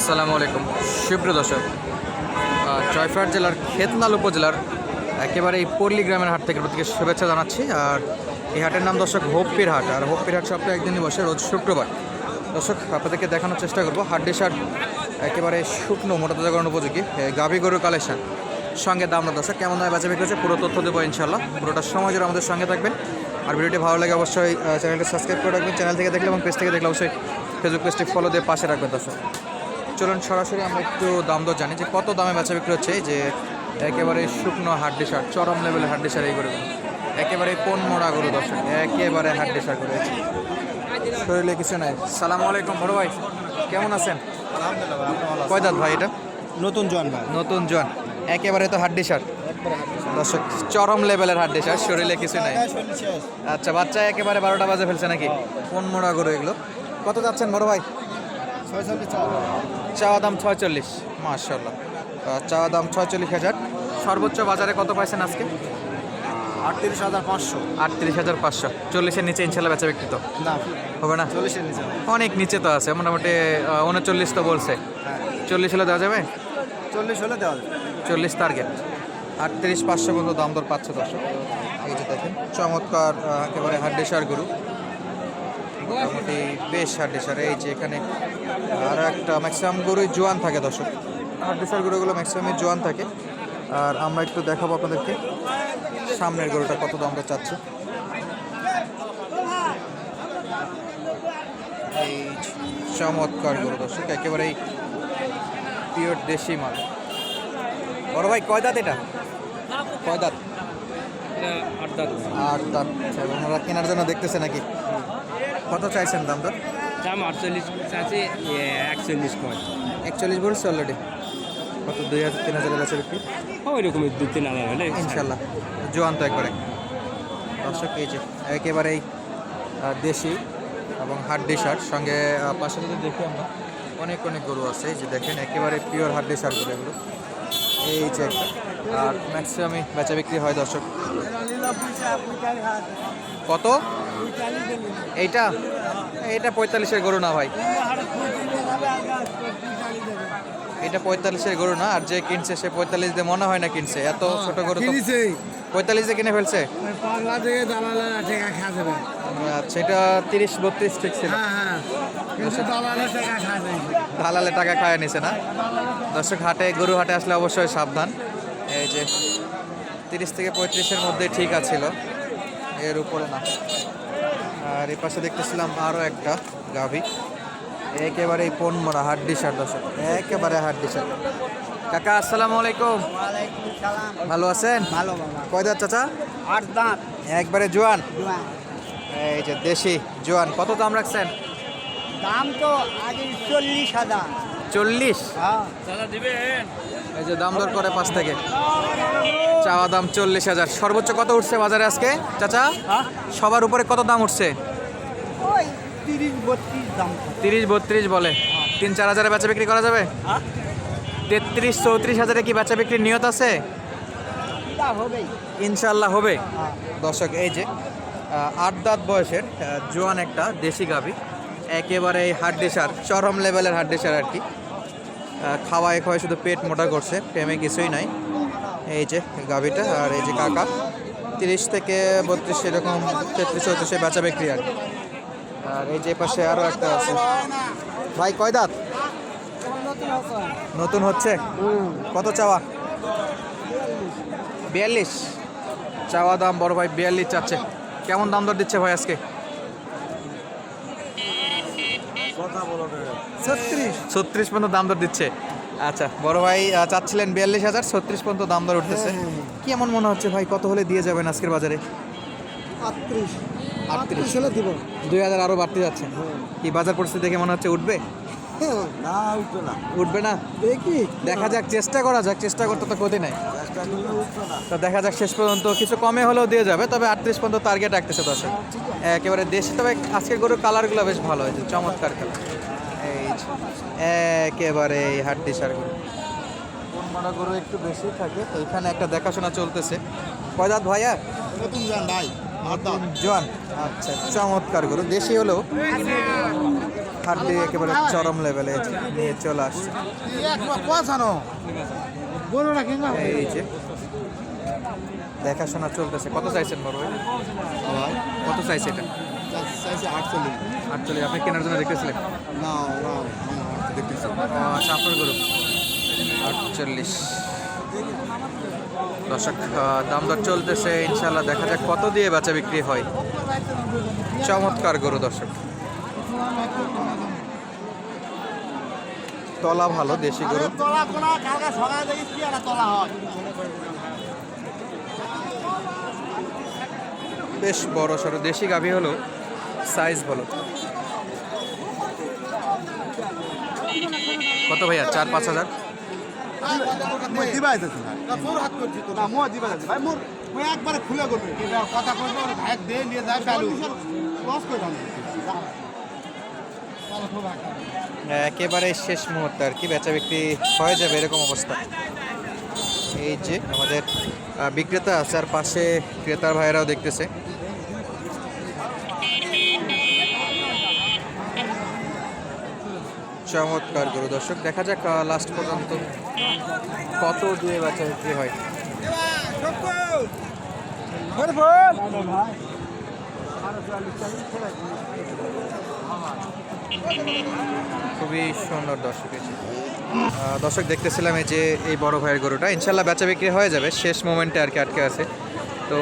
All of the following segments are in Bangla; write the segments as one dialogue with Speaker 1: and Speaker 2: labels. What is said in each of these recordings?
Speaker 1: আসসালামু আলাইকুম। সুপ্রিয় দর্শক জয়ফাট জেলার খেতনাল উপজেলার একেবারে এই পল্লী গ্রামের হাট থেকে প্রত্যেকে শুভেচ্ছা জানাচ্ছি। আর এই হাটের নাম দর্শক হোপ্পির হাট। আর হোপ্পির হাট সপ্তাহে একদিনই বসে, রোজ শুক্রবার। দর্শক, আপনাদেরকে দেখানোর চেষ্টা করব হাট ডিসার একেবারে শুকনো, মোটা তাজাকরণ উপযোগী গাভী গরুর কালেকশন। সঙ্গে দাম না দর্শক, কেমন দামে বেচা বিক্রি পুরো তথ্য দেবো ইনশাল্লাহ পুরোটা সময় জুড়ে আমাদের সঙ্গে থাকবেন। আর ভিডিওটি ভালো লাগে অবশ্যই চ্যানেলটি সাবস্ক্রাইব করে রাখবেন। চ্যানেল থেকে দেখলে এবং পেজ থেকে দেখলে অবশ্যই ফেসবুক পেজটি ফলো দিয়ে পাশে রাখবেন দর্শক। চলুন সরাসরি আমরা একটু দাম দর জানি যে কত দামে বেচা বিক্রি হচ্ছে যে একেবারে শুকনো হাড্ডি সার চরম লেভেলের হাড্ডি সার এই গরুগুলো। একেবারে কোন মোড়া গরু দর্শক? একেবারে হাড্ডি সার করে শরীরে কিছু নাই। সালাম আলাইকুম বড় ভাই কেমন আছেন? কয় দাঁত ভাই এটা?
Speaker 2: নতুন জোয়ান ভাই।
Speaker 1: নতুন জন একেবারে তো হাড্ডি সার। দর্শক চরম লেভেলের হাড্ডি সার শরীরে কিছু নাই। আচ্ছা বাচ্চা একেবারে বারোটা বাজে ফেলছে নাকি? কোন মোড়া গরু এগুলো? কত যাচ্ছেন বড় ভাই? চাওয়া দাম? ছয়চল্লিশ মার্শাল্লাহ চাওয়া দাম ছয়চল্লিশ হাজার। সর্বোচ্চ বাজারে কত পাইছেন আজকে?
Speaker 2: আটত্রিশ হাজার পাঁচশো।
Speaker 1: আটত্রিশ হাজার পাঁচশো। চল্লিশের নিচে ইনশাল্লাহ বেচা বিক্রি তো?
Speaker 2: না
Speaker 1: হবে না?
Speaker 2: চল্লিশের নিচে
Speaker 1: অনেক নিচে তো আছে মোটামুটি উনচল্লিশ তো বলছে।
Speaker 2: হ্যাঁ।
Speaker 1: চল্লিশ হলে দেওয়া যাবে?
Speaker 2: চল্লিশ হলে দেওয়া যাবে।
Speaker 1: চল্লিশ টার্গেট আটত্রিশ পাঁচশো পর্যন্ত দাম দর পাচ্ছে দর্শক। এই যে দেখেন চমৎকার একেবারে হাড্ডিসার গরু। মোটামুটি বেশ হাড্ডিসার এই যে এখানে আর একটা ম্যাক্সিমাম গরুই জোয়ান থাকে দর্শক। হাড্ডিসার গরুগুলো ম্যাক্সিমামই জোয়ান থাকে। আর আমরা একটু দেখাবো আপনাদেরকে সামনের গরুটা কত দাম দর চাচ্ছে। এই চমৎকার গরু দর্শক একেবারেই পিওর দেশি মাল। বড় ভাই কয় দাঁত এটা? কয় দাঁত। আট দাঁত। আচ্ছা, ওনারা কেনার জন্য দেখতেছে নাকি? কত চাইছেন দাম দর
Speaker 3: দাম আটচল্লিশ আছে একচল্লিশ কয়।
Speaker 1: একচল্লিশ বলছে অলরেডি কত দুই হাজার তিন হাজার বেচা বিক্রি?
Speaker 3: ওই রকমই দু তিন হাজার হলে
Speaker 1: ইনশাল্লাহ। জোয়ান তো একবারে। দর্শক এই যে একেবারেই দেশি এবং হাড্ডি সার সঙ্গে পাশে যদি দেখি আমরা অনেক অনেক গরু আছে। এই যে দেখেন একেবারে পিওর হাড্ডি গরু এগুলো। এই যে একটা। আর ম্যাক্সিমামই বেচা বিক্রি হয় দর্শক। কত? এইটা? এইটা পঁয়তাল্লিশের গরু না ভাই। এটা পঁয়তাল্লিশের গরু না? আর যে কিনছে সে পঁয়তাল্লিশ দিয়ে মনে হয় না কিনছে। এত ছোট গরু পঁয়তাল্লিশ দিয়ে কিনে ফেলছে?
Speaker 2: যাবে
Speaker 1: আচ্ছা এটা তিরিশ বত্রিশ ঠিক ছিল।
Speaker 2: হ্যাঁ হ্যাঁ টাকা
Speaker 1: দালালে টাকা খায় নিছে না? দর্শক হাটে গরু হাটে আসলে অবশ্যই সাবধান। এই যে তিরিশ থেকে পঁয়ত্রিশের মধ্যে ঠিক আছিল। এর উপরে না। আর এই পাশে দেখতেছিলাম আরও একটা গাভী। একেবারে পন মোড়া হাড্ডি সার দর্শক একেবারে হাড্ডি সার কাকা আসসালামু আলাইকুম। ভালো আছেন?
Speaker 2: ভালো বাবা
Speaker 1: কয় দাঁত চাচা?
Speaker 2: আট দাঁত।
Speaker 1: একবারে জোয়ান? এই যে দেশি জোয়ান কত দাম রাখছেন?
Speaker 2: দাম তো আগে চল্লিশ হাজার।
Speaker 1: চল্লিশ?
Speaker 2: হ্যাঁ।
Speaker 1: এই যে দাম দর করে পাঁচ থেকে। চাওয়া দাম চল্লিশ হাজার। সর্বোচ্চ কত উঠছে বাজারে আজকে? চাচা? সবার উপরে কত দাম উঠছে?
Speaker 2: তিরিশ বত্রিশ
Speaker 1: বলে। তিন চার হাজারে বেচা বিক্রি করা যাবে?
Speaker 2: হ্যাঁ?
Speaker 1: তেত্রিশ চৌত্রিশ হাজারে কি বেচা বিক্রির নিয়ত আছে? ইনশাল্লাহ হবে।
Speaker 2: হ্যাঁ।
Speaker 1: দর্শক এই যে আট দাঁত বয়সের জোয়ান একটা দেশি গাভি। একেবারে এই হাড্ডি সার চরম লেভেলের হাড্ডি সার আর কি। খাওয়ায় খাওয়ায় শুধু পেট মোটা করছে, প্রেমে কিছুই নাই। এই যে গাভিটা আর এই যে কাকা, তিরিশ থেকে বত্রিশ এরকম তেত্রিশ চৌত্রিশে বেচা বিক্রি আর আর এই যে পাশে আরও একটা আছে। ভাই, কয় দাঁত? নতুন হচ্ছে? কত চাওয়া? বিয়াল্লিশ। চাওয়া দাম বড় ভাই, বিয়াল্লিশ চাচ্ছে। কেমন দাম দর দিচ্ছে ভাই আজকে?
Speaker 2: ছত্রিশ।
Speaker 1: পর্যন্ত দাম দর দিচ্ছে। আচ্ছা বড় ভাই চাচ্ছিলেন বিয়াল্লিশ হাজার ছত্রিশ পর্যন্ত দাম দর উঠতেছে। কি এমন মনে হচ্ছে ভাই কত হলে দিয়ে যাবেন আজকের বাজারে?
Speaker 2: আটত্রিশ।
Speaker 1: আটত্রিশ।
Speaker 2: হলে দিব।
Speaker 1: দুই হাজার আরও বাড়তে যাচ্ছে। কি বাজার পরিস্থিতি দেখে মনে হচ্ছে উঠবে?
Speaker 2: না উঠবে না।
Speaker 1: উঠবে না?
Speaker 2: দেখি।
Speaker 1: দেখা যাক চেষ্টা করা যাক চেষ্টা করতে তো ক্ষতি নাই। তো দেখা যাক শেষ পর্যন্ত কিছু কমে হলেও দিয়ে যাবে তবে আটত্রিশ পর্যন্ত টার্গেট রাখতেছে দর্শক। একেবারে দেশি তবে আজকের গরুর কালারগুলো বেশ ভালো হয়েছে চমৎকার কালার এই একেবারে এই হাড্ডি সার গরু। কোন মারা গরু একটু বেশি থাকে। তো এখানে একটা দেখাশোনা চলতেছে। কয় দাঁত ভাইয়া
Speaker 2: নতুন ভাই
Speaker 1: জোয়ান। আচ্ছা চমৎকার গরু দেশি হলেও হাড্ডি একেবারে চরম লেভেলে নিয়ে চলে আসছে। এই যে দেখাশোনা চলতেছে। কত চাইছেন বড় ভাই? কত চাইছে এটা? আটচল্লিশ। আপনি কেনার জন্য দেখতেছিলেন? ও, আচ্ছা আপনার গরু। আটচল্লিশ। দর্শক দাম দর চলতেছে ইনশাল্লাহ দেখা যাক কত দিয়ে বেচা বিক্রি হয়। চমৎকার গরু দর্শক। তলা ভালো দেশি গরু। বেশ বড় সড়ো দেশি গাভী হলো সাইজ ভালো। কত ভাইয়া? চার পাঁচ হাজার?
Speaker 2: দিবাই যাচ্ছে না তোর হাত করছি তো না মোয়া দিবাই যাচ্ছে ভাই মোর মই একবারে খুলে করবে কথা কইবো ভাই দে নিয়ে যায় চালু লস করে দাম।
Speaker 1: একেবারে শেষ মুহূর্তে আর কি বেচা বিক্রি হয়ে যাবে এরকম অবস্থা এই যে আমাদের বিক্রেতা আছে আর পাশে ক্রেতার ভাইয়েরাও দেখতেছে। চমৎকার গরু। দর্শক, দেখা যাক লাস্ট পর্যন্ত কত দিয়ে বেচা বিক্রি হয়। খুবই সুন্দর দর্শক দর্শক, দেখতেছিলাম এই যে এই বড় ভাইয়ের গরুটা। ইনশাল্লাহ বেচা বিক্রি হয়ে যাবে। শেষ মোমেন্টে আর কি আটকে আছে। তো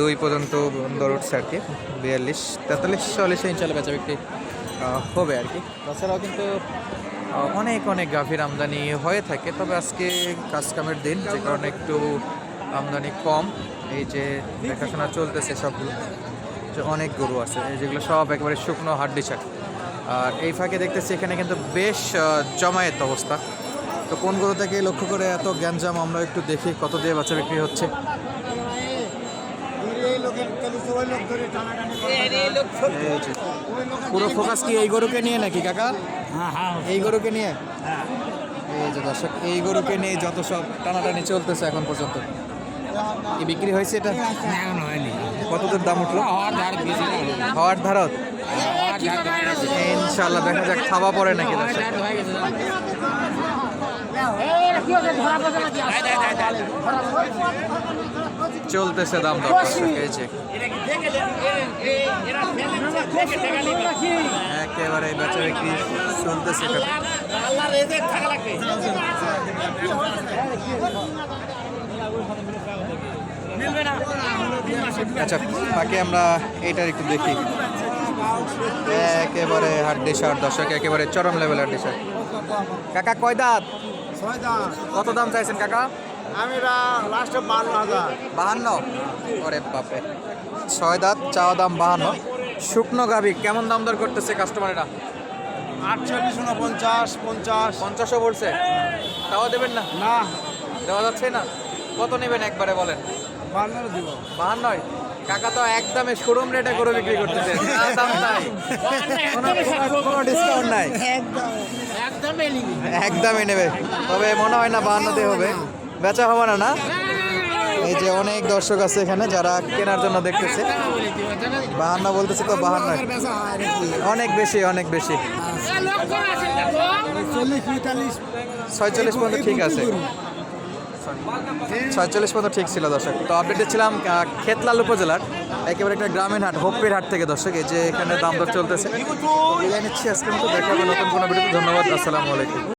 Speaker 1: দুই পর্যন্ত দর উঠছে আর কি। বিয়াল্লিশ, তেতাল্লিশ, চল্লিশে ইনশাল্লাহ বেচা বিক্রি হবে আর কি। তাছাড়াও কিন্তু অনেক অনেক গাভীর আমদানি হয়ে থাকে। তবে আজকে কাজ কামের দিন, যে কারণে একটু আমদানি কম। এই যে দেখাশোনা চলতেছে সবগুলো, যে অনেক গরু আছে যেগুলো সব একেবারে শুকনো হাড্ডি ছাক আর এই ফাঁকে দেখতেছি এখানে কিন্তু বেশ জমায়েত অবস্থা। তো কোন গরু থেকে লক্ষ্য করে এত গ্যাঞ্জাম আমরা একটু দেখি কত দিয়ে বাচ্চা বিক্রি হচ্ছে
Speaker 2: এই লোকের চলছে ওই লোক ধরে টানাটানি
Speaker 1: এই যে। পুরো ফোকাস কি এই গরুকে নিয়ে নাকি কাকা এই গরুকে নিয়ে এই যে দর্শক এই গরুকে নিয়ে যত সব টানাটানি চলতেছে এখন পর্যন্ত কি বিক্রি হয়েছে এটা
Speaker 3: হয়নি
Speaker 1: কত দূর দাম উঠল
Speaker 3: হওয়ার
Speaker 1: ধারত
Speaker 3: হয়ে
Speaker 1: ইনশাল্লাহ দেখা যাক খাওয়া পড়ে নাকি দর্শক
Speaker 3: হয়ে
Speaker 1: চলতেছে দাম দর এই যে একেবারে বেচা বিক্রি চলতেছে। আচ্ছা বাকি আমরা এইটার একটু দেখি। একেবারে হাড্ডি শার্ট দর্শক একেবারে চরম লেভেল হাড্ডি শার্ট কাকা কয় দাঁত। কত দাম চাইছেন কাকা?
Speaker 2: লাস্টে হাজার।
Speaker 1: বাহান্ন? ওরে বাপে ছয় দাঁত চাওয়া দাম বাহান্ন। শুকনো গাভি কেমন দাম দর করতেছে কাস্টমারেরা
Speaker 2: আটচল্লিশ উনপঞ্চাশ পঞ্চাশ।
Speaker 1: পঞ্চাশও বলছে? তাও দেবেন না?
Speaker 2: না।
Speaker 1: দেওয়া যাচ্ছে না? কত নেবেন একবারে বলেন?
Speaker 2: দিব।
Speaker 1: বাহান্নয়? কাকা তো একদমে শোরুম রেটে করে বিক্রি করতেছে। দাম তাই কোনো- ডিসকাউন্ট নাই। একদমই নেবে। তবে মনে হয় না বাহান্নতে হবে। বেচা হবে না না? এই যে অনেক দর্শক আছে এখানে যারা কেনার জন্য দেখতেছে। বাহান্ন বলতেছে তো বাহান্ন। অনেক বেশি অনেক বেশি। ছয়চল্লিশ পর্যন্ত ঠিক আছে। ছয়চল্লিশ পর্যন্ত ঠিক ছিল দর্শক। তো আপডেটে ছিলাম খেতলাল উপজেলার, একেবারে একটা গ্রামীণ হাট হোপ্পের হাট থেকে দর্শক। এই যে এখানে দাম দর চলতেছে। নিচ্ছি আজকের মতো, দেখা হবে নতুন কোনো ভিডিওতে। ধন্যবাদ, আসসালামু আলাইকুম।